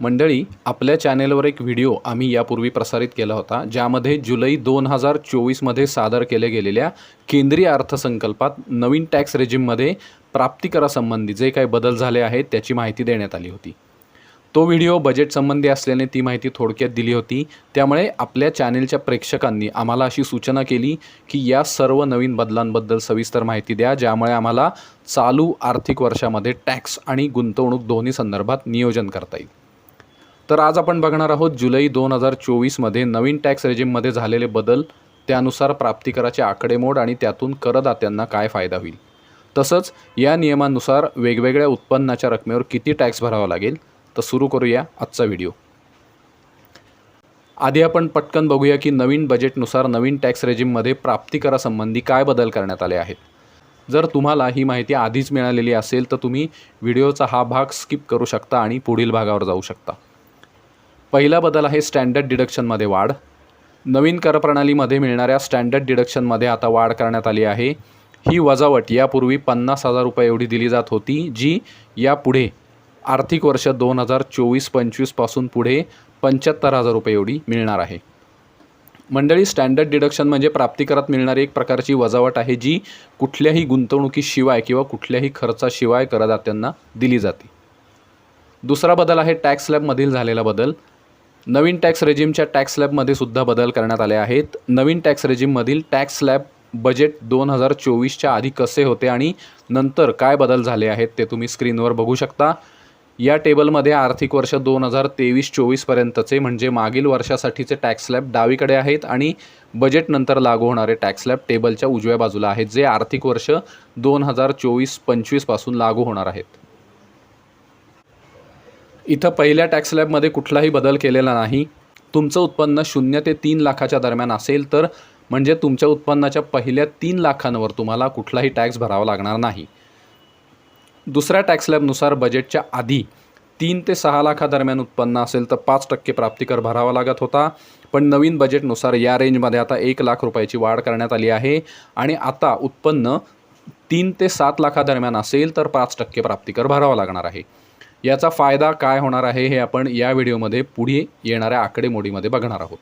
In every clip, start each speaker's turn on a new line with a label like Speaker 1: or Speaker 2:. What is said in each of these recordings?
Speaker 1: मंडळी आपल्या चॅनेलवर एक व्हिडिओ आम्ही यापूर्वी प्रसारित केला होता ज्यामध्ये जुलै दोन हजार चोवीसमध्ये सादर केल्या गेलेल्या केंद्रीय अर्थसंकल्पात नवीन टॅक्स रेजिममध्ये प्राप्तिकरासंबंधी जे काही बदल झाले आहेत त्याची माहिती देण्यात आली होती. तो व्हिडिओ बजेटसंबंधी असल्याने ती माहिती थोडक्यात दिली होती. त्यामुळे आपल्या चॅनेलच्या प्रेक्षकांनी आम्हाला अशी सूचना केली की या सर्व नवीन बदलांबद्दल सविस्तर माहिती द्या ज्यामुळे आम्हाला चालू आर्थिक वर्षामध्ये टॅक्स आणि गुंतवणूक दोन्ही संदर्भात नियोजन करता येईल. तर आज आपण बघणार आहोत जुलै दोन हजार चोवीसमध्ये नवीन टॅक्स रेजिममध्ये झालेले बदल त्यानुसार प्राप्तिकराचे आकडेमोड आणि त्यातून करदात्यांना काय फायदा होईल. तसंच या नियमानुसार वेगवेगळ्या उत्पन्नाच्या रकमेवर किती टॅक्स भरावा लागेल तर सुरू करूया आजचा व्हिडिओ. आधी आपण पटकन बघूया की नवीन बजेटनुसार नवीन टॅक्स रेजिममध्ये प्राप्तिकरासंबंधी काय बदल करण्यात आले आहेत. जर तुम्हाला ही माहिती आधीच मिळालेली असेल तर तुम्ही व्हिडिओचा हा भाग स्किप करू शकता आणि पुढील भागावर जाऊ शकता. पहिला बदल आहे स्टँडर्ड डिडक्शनमध्ये वाढ. नवीन करप्रणालीमध्ये मिळणाऱ्या स्टँडर्ड डिडक्शनमध्ये आता वाढ करण्यात आली आहे. ही वजावट यापूर्वी पन्नास हजार रुपये एवढी दिली जात होती जी यापुढे आर्थिक वर्ष दोन हजार चोवीस पंचवीसपासून पुढे पंच्याहत्तर हजार रुपये एवढी मिळणार आहे. मंडळी स्टँडर्ड डिडक्शन म्हणजे प्राप्तिकरात मिळणारी एक प्रकारची वजावट आहे जी कुठल्याही गुंतवणुकीशिवाय किंवा कुठल्याही खर्चाशिवाय करदात्यांना दिली जाते. दुसरा बदल आहे टॅक्स स्लॅबमधील झालेला बदल. नवीन टॅक्स रेजिमच्या टॅक्स स्लॅबमध्ये सुद्धा बदल करण्यात आले आहेत. नवीन टॅक्स रेजिममधील टॅक्स स्लॅब बजेट दोन हजार चोवीसच्या आधी कसे होते आणि नंतर काय बदल झाले आहेत ते तुम्ही स्क्रीनवर बघू शकता. या टेबलमध्ये आर्थिक वर्ष दोन हजार तेवीस चोवीसपर्यंतचे म्हणजे मागील वर्षासाठीचे टॅक्स स्लॅब डावीकडे आहेत आणि बजेटनंतर लागू होणारे टॅक्स स्लॅब टेबलच्या उजव्या बाजूला आहेत जे आर्थिक वर्ष दोन हजार चोवीस पंचवीसपासून लागू होणार आहेत. इथं पहिल्या टॅक्स स्लॅबमध्ये कुठलाही बदल केलेला नाही. तुमचं उत्पन्न शून्य ते तीन लाखाच्या दरम्यान असेल तर म्हणजे तुमच्या उत्पन्नाच्या पहिल्या तीन लाखांवर तुम्हाला कुठलाही टॅक्स भरावा लागणार नाही. दुसऱ्या टॅक्स स्लॅबनुसार बजेटच्या आधी तीन ते सहा लाखादरम्यान उत्पन्न असेल तर पाच टक्के प्राप्तिकर भरावा लागत होता. पण नवीन बजेटनुसार या रेंजमध्ये आता एक लाख रुपयाची वाढ करण्यात आली आहे आणि आता उत्पन्न तीन ते सात लाखादरम्यान असेल तर पाच टक्के प्राप्तिकर भरावा लागणार आहे. याचा फायदा काय होणार आहे हे आपण या व्हिडिओमध्ये पुढे येणाऱ्या आकडेमोडीमध्ये बघणार आहोत.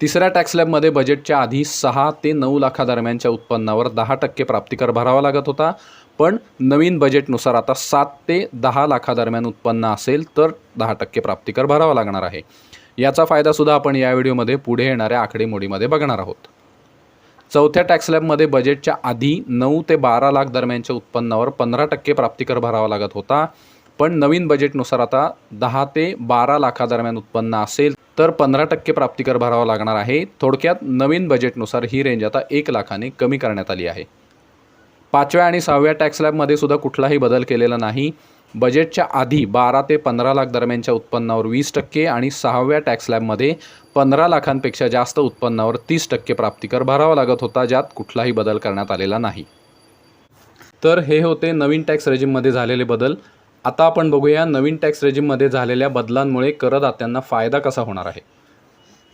Speaker 1: तिसऱ्या टॅक्स स्लॅबमध्ये बजेटच्या आधी सहा ते नऊ लाखादरम्यानच्या उत्पन्नावर दहा टक्के प्राप्तिकर भरावा लागत होता. पण नवीन बजेटनुसार आता सात ते दहा लाखादरम्यान उत्पन्न असेल तर दहा टक्के प्राप्तिकर भरावा लागणार आहे. याचा फायदासुद्धा आपण या व्हिडिओमध्ये पुढे येणाऱ्या आकडेमोडीमध्ये बघणार आहोत. चौथ्या टॅक्स स्लॅबमध्ये बजेटच्या आधी नऊ ते बारा लाख दरम्यानच्या उत्पन्नावर पंधरा टक्के प्राप्तिकर भरावा लागत होता. पण नवीन बजेटनुसार आता दहा ते बारा लाखादरम्यान उत्पन्न असेल तर पंधरा टक्के प्राप्तिकर भरावा लागणार आहे. थोडक्यात नवीन बजेटनुसार ही रेंज आता एक लाखाने कमी करण्यात आली आहे. पाचव्या आणि सहाव्या टॅक्स स्लॅबमध्ये सुद्धा कुठलाही बदल केलेला नाही. बजेटच्या आधी बारा ते पंधरा लाख दरम्यानच्या उत्पन्नावर वीस टक्के आणि सहाव्या टॅक्स स्लॅबमध्ये पंधरा लाखांपेक्षा जास्त उत्पन्नावर तीस टक्के प्राप्तिकर भरावा लागत होता ज्यात कुठलाही बदल करण्यात आलेला नाही. तर हे होते नवीन टॅक्स रेजिममध्ये झालेले बदल. आता आपण बघूया नवीन टॅक्स रेजिममध्ये झालेल्या बदलांमुळे करदात्यांना फायदा कसा होणार आहे.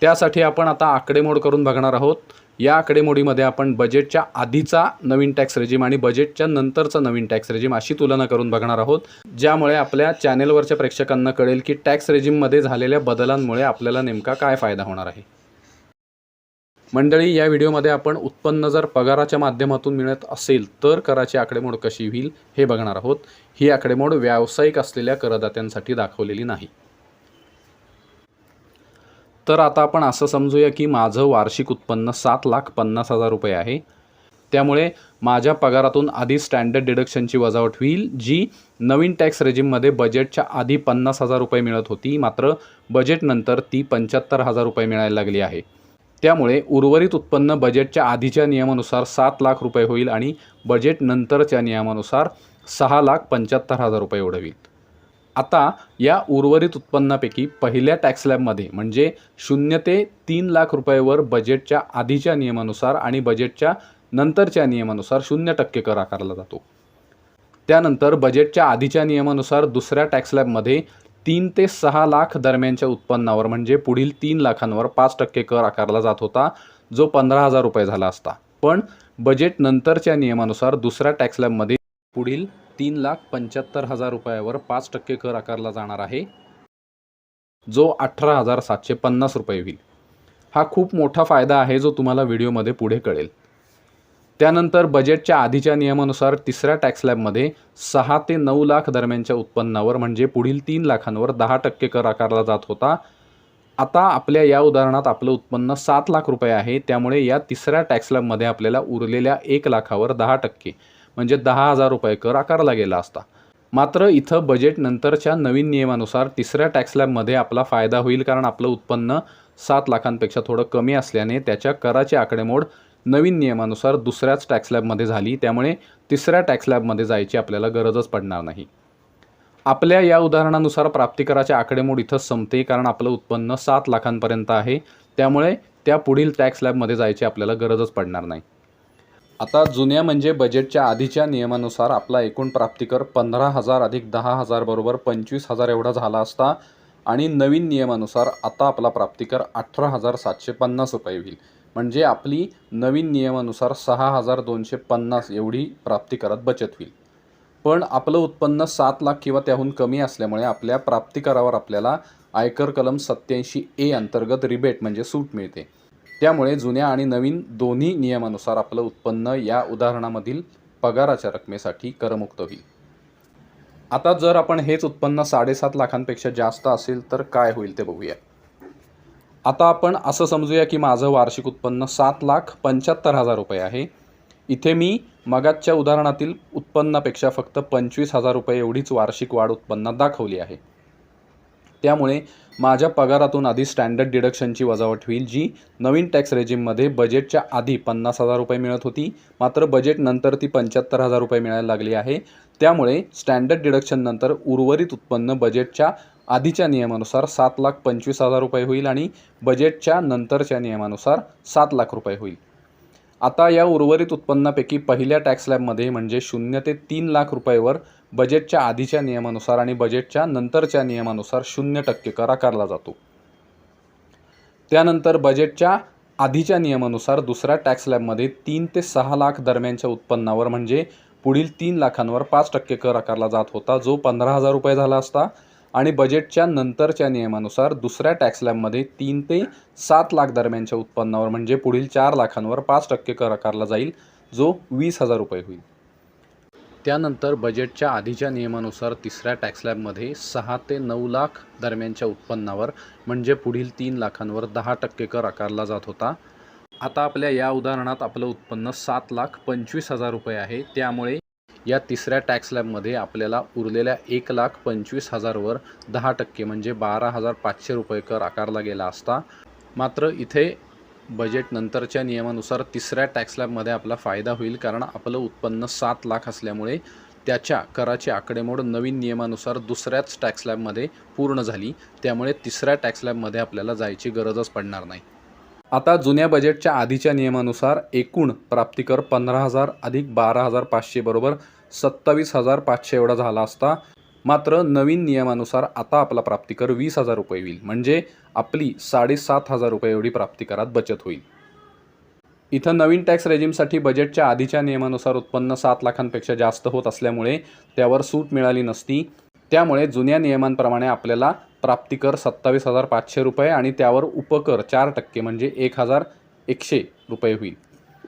Speaker 1: त्यासाठी आपण आता आकडेमोड करून बघणार आहोत. या आकडेमोडीमध्ये आपण बजेटच्या आधीचा नवीन टॅक्स रेजिम आणि बजेटच्या नंतरचा नवीन टॅक्स रेजिम अशी तुलना करून बघणार आहोत. ज्यामुळे आपल्या चॅनेलवरच्या प्रेक्षकांना कळेल की टॅक्स रेजिममध्ये झालेल्या बदलांमुळे आपल्याला नेमका काय फायदा होणार आहे. मंडळी या व्हिडिओमध्ये आपण उत्पन्न जर पगाराच्या माध्यमातून मिळत असेल तर कराची आकडेमोड कशी होईल हे बघणार आहोत. ही आकडेमोड व्यावसायिक असलेल्या करदात्यांसाठी दाखवलेली नाही. तर आता आपण असं समजूया की माझं वार्षिक उत्पन्न सात लाख पन्नास हजार रुपये आहे. त्यामुळे माझ्या पगारातून आधी स्टँडर्ड डिडक्शनची वजावट होईल जी नवीन टॅक्स रेजिममध्ये बजेटच्या आधी पन्नास हजार रुपये मिळत होती मात्र बजेटनंतर ती पंच्याहत्तर हजार रुपये मिळायला लागली आहे. त्यामुळे उर्वरित उत्पन्न बजेटच्या आधीच्या नियमानुसार सात लाख रुपये होईल आणि बजेटनंतरच्या नियमानुसार सहा लाख पंच्याहत्तर हजार रुपये एवढं होईल आता या उर्वरित उत्पन्नापैकी पहिल्या टॅक्स स्लॅबमध्ये म्हणजे शून्य ते तीन लाख रुपयेवर बजेटच्या आधीच्या नियमानुसार आणि बजेटच्या नंतरच्या नियमानुसार शून्य टक्के कर आकारला जातो. त्यानंतर बजेटच्या आधीच्या नियमानुसार दुसऱ्या टॅक्स स्लॅबमध्ये तीन ते सहा लाख दरम्यानच्या उत्पन्नावर म्हणजे पुढील तीन लाखांवर पाच टक्के कर आकारला जात होता जो पंधरा हजार रुपये झाला असता. पण बजेट नंतरच्या नियमानुसार दुसऱ्या टॅक्स स्लॅबमध्ये पुढील तीन लाख पंच्याहत्तर हजार रुपयावर पाच टक्के कर आकारला जाणार आहे जो अठरा हजार सातशे पन्नास रुपये होईल. हा खूप मोठा फायदा आहे जो तुम्हाला व्हिडिओमध्ये पुढे कळेल. त्यानंतर बजेटच्या आधीच्या नियमानुसार तिसऱ्या टॅक्स स्लॅबमध्ये सहा ते नऊ लाख दरम्यानच्या उत्पन्नावर म्हणजे पुढील तीन लाखांवर दहा टक्के कर आकारला जात होता. आता आपल्या या उदाहरणात आपलं उत्पन्न सात लाख रुपये आहे त्यामुळे या तिसऱ्या टॅक्स स्लॅबमध्ये आपल्याला उरलेल्या एक लाखावर दहा टक्के. म्हणजे दहा हजार रुपये कर आकारला गेला असता. मात्र इथं बजेट नंतरच्या नवीन नियमानुसार तिसऱ्या टॅक्स स्लॅबमध्ये आपला फायदा होईल कारण आपलं उत्पन्न सात लाखांपेक्षा थोडं कमी असल्याने त्याच्या कराची आकडेमोड नवीन नियमानुसार दुसऱ्याच टॅक्स स्लॅबमध्ये झाली. त्यामुळे तिसऱ्या टॅक्स स्लॅबमध्ये जायची आपल्याला गरजच पडणार नाही. आपल्या या उदाहरणानुसार प्राप्तिकराच्या आकडेमोड इथं संपते कारण आपलं उत्पन्न सात लाखांपर्यंत आहे. त्यामुळे त्या पुढील टॅक्स स्लॅबमध्ये जायची आपल्याला गरजच पडणार नाही. आता जुन्या म्हणजे बजेटच्या आधीच्या नियमानुसार आपला एकूण प्राप्तिकर पंधरा हजार अधिक दहा हजार बरोबर पंचवीस हजार एवढा झाला असता आणि नवीन नियमानुसार आता आपला प्राप्तिकर अठरा हजार सातशे पन्नास रुपये होईल. म्हणजे आपली नवीन नियमानुसार सहा हजार दोनशे पन्नास एवढी प्राप्तिकरात बचत होईल. पण आपलं उत्पन्न सात लाख किंवा त्याहून कमी असल्यामुळे आपल्या प्राप्तिकरावर आपल्याला आयकर कलम सत्याऐंशी ए अंतर्गत रिबेट म्हणजे सूट मिळते. त्यामुळे जुन्या आणि नवीन दोन्ही नियमानुसार आपलं उत्पन्न या उदाहरणामधील पगाराच्या रकमेसाठी करमुक्त होईल. आता जर आपण हेच उत्पन्न साडेसात लाखांपेक्षा जास्त असेल तर काय होईल ते बघूया. आता आपण असं समजूया की माझं वार्षिक उत्पन्न सात लाख पंच्याहत्तर हजार रुपये आहे. इथे मी मगाच्या उदाहरणातील उत्पन्नापेक्षा फक्त पंचवीस हजार रुपये एवढीच वार्षिक वाढ उत्पन्नात दाखवली आहे. त्यामुळे माझ्या पगारातून आधी स्टँडर्ड डिडक्शनची वजावट होईल जी नवीन टॅक्स रेजिममध्ये बजेटच्या आधी पन्नास हजार रुपये मिळत होती मात्र बजेट नंतर ती पंच्याहत्तर हजार रुपये मिळायला लागली आहे. त्यामुळे स्टँडर्ड डिडक्शननंतर उर्वरित उत्पन्न बजेटच्या आधीच्या नियमानुसार सात लाख पंचवीस हजार रुपये होईल आणि बजेटच्या नंतरच्या नियमानुसार सात लाख रुपये होईल. आता या उर्वरित उत्पन्नापैकी पहिल्या टॅक्स स्लॅबमध्ये म्हणजे शून्य ते तीन लाख रुपयेवर बजेटच्या आधीच्या नियमानुसार आणि बजेटच्या नंतरच्या नियमानुसार शून्य टक्के कर आकारला जातो. त्यानंतर बजेटच्या आधीच्या नियमानुसार दुसऱ्या टॅक्स स्लॅबमध्ये तीन ते सहा लाख दरम्यानच्या उत्पन्नावर म्हणजे पुढील तीन लाखांवर पाच टक्के कर आकारला जात होता जो पंधरा हजार रुपये झाला असता. आणि बजेटच्या नंतरच्या नियमानुसार दुसऱ्या टॅक्स स्लॅबमध्ये तीन ते सात लाख दरम्यानच्या उत्पन्नावर म्हणजे पुढील चार लाखांवर पाच टक्के कर आकारला जाईल जो वीस हजार रुपये होईल. त्यानंतर बजेटच्या आधीच्या नियमानुसार तिसऱ्या टॅक्स स्लॅबमध्ये सहा ते नऊ लाख दरम्यानच्या उत्पन्नावर म्हणजे पुढील तीन लाखांवर दहा टक्के कर आकारला जात होता. आता आपल्या या उदाहरणात आपलं उत्पन्न सात लाख पंचवीस हजार रुपये आहे. त्यामुळे या तिसऱ्या टॅक्स स्लॅबमध्ये आपल्याला उरलेल्या एक लाख पंचवीस हजारवर दहा टक्के म्हणजे बारा हजार पाचशे रुपये कर आकारला गेला असता. मात्र इथे बजेट नंतरच्या नियमानुसार तिसऱ्या टॅक्स स्लॅबमध्ये आपला फायदा होईल. कारण आपलं उत्पन्न सात लाख असल्यामुळे त्याच्या कराची आकडेमोड नवीन नियमानुसार दुसऱ्याच टॅक्स स्लॅबमध्ये पूर्ण झाली. त्यामुळे तिसऱ्या टॅक्स स्लॅबमध्ये आपल्याला जायची गरजच पडणार नाही. आता जुन्या बजेटच्या आधीच्या नियमानुसार एकूण प्राप्तिकर पंधरा हजार अधिक बारा हजार पाचशे बरोबर सत्तावीस हजार पाचशे एवढा झाला असता. मात्र नवीन नियमानुसार आता आपला प्राप्तिकर वीस हजार रुपये होईल. म्हणजे आपली साडेसात हजार रुपये एवढी प्राप्तिकरात बचत होईल. इथं नवीन टॅक्स रेजिमसाठी बजेटच्या आधीच्या नियमानुसार उत्पन्न सात लाखांपेक्षा जास्त होत असल्यामुळे त्यावर सूट मिळाली नसती. त्यामुळे जुन्या नियमांप्रमाणे आपल्याला प्राप्तिकर सत्तावीस हजार पाचशे रुपये आणि त्यावर उपकर चार टक्के म्हणजे एक हजार एकशे रुपये होईल.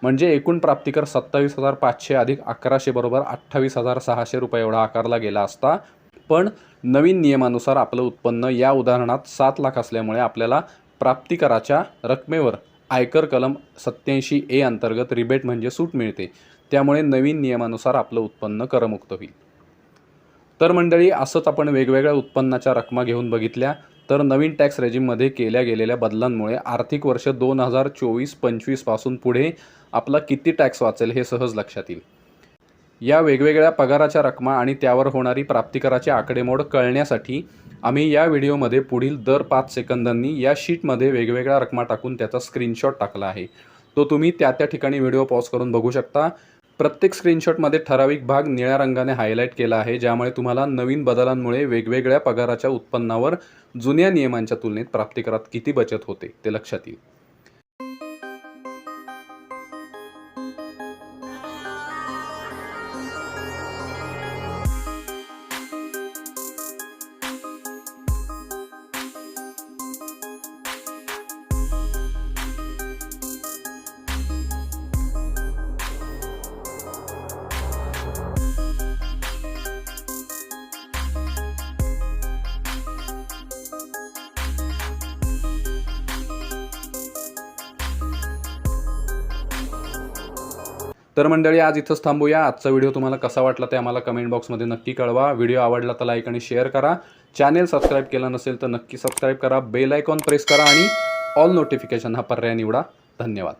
Speaker 1: म्हणजे एकूण प्राप्तिकर सत्तावीस हजार पाचशे अधिक अकराशे बरोबर अठ्ठावीस हजार सहाशे रुपये एवढा आकारला गेला असता पण नवीन नियमानुसार आपलं उत्पन्न या उदाहरणात सात लाख असल्यामुळे आपल्याला प्राप्तिकराच्या रकमेवर आयकर कलम सत्याऐंशी ए अंतर्गत रिबेट म्हणजे सूट मिळते. त्यामुळे नवीन नियमानुसार आपलं उत्पन्न करमुक्त होईल. तर मंडळी असंच आपण वेगवेगळ्या उत्पन्नाच्या रकमा घेऊन बघितल्या. तर नवीन टॅक्स रेजिममध्ये केल्या गेलेल्या बदलांमुळे आर्थिक वर्ष दोन हजार चोवीस पंचवीसपासून पुढे आपला किती टॅक्स वाचेल हे सहज लक्षात येईल. या वेगवेगळ्या पगाराच्या रकमा आणि त्यावर होणारी प्राप्तिकराची आकडेमोड कळण्यासाठी आम्ही या व्हिडिओमध्ये पुढील दर पाच सेकंदांनी या शीटमध्ये वेगवेगळ्या रकमा टाकून त्याचा स्क्रीनशॉट टाकला आहे. तो तुम्ही त्या त्या ठिकाणी व्हिडिओ पॉज करून बघू शकता. प्रत्येक स्क्रीनशॉटमध्ये ठराविक भाग निळ्या रंगाने हायलाईट केला आहे ज्यामुळे तुम्हाला नवीन बदलांमुळे वेगवेगळ्या पगाराच्या उत्पन्नावर जुन्या नियमांच्या तुलनेत प्राप्तिकरात किती बचत होते ते लक्षात येईल. तर मंडळी आज इथंच थांबूया. आजचा व्हिडिओ तुम्हाला कसा वाटला ते आम्हाला कमेंट बॉक्समध्ये नक्की कळवा. व्हिडिओ आवडला तर लाईक आणि शेअर करा. चॅनेल सबस्क्राईब केलं नसेल तर नक्की सबस्क्राईब करा. बेल आयकॉन प्रेस करा आणि ऑल नोटिफिकेशन हा पर्याय निवडा. धन्यवाद.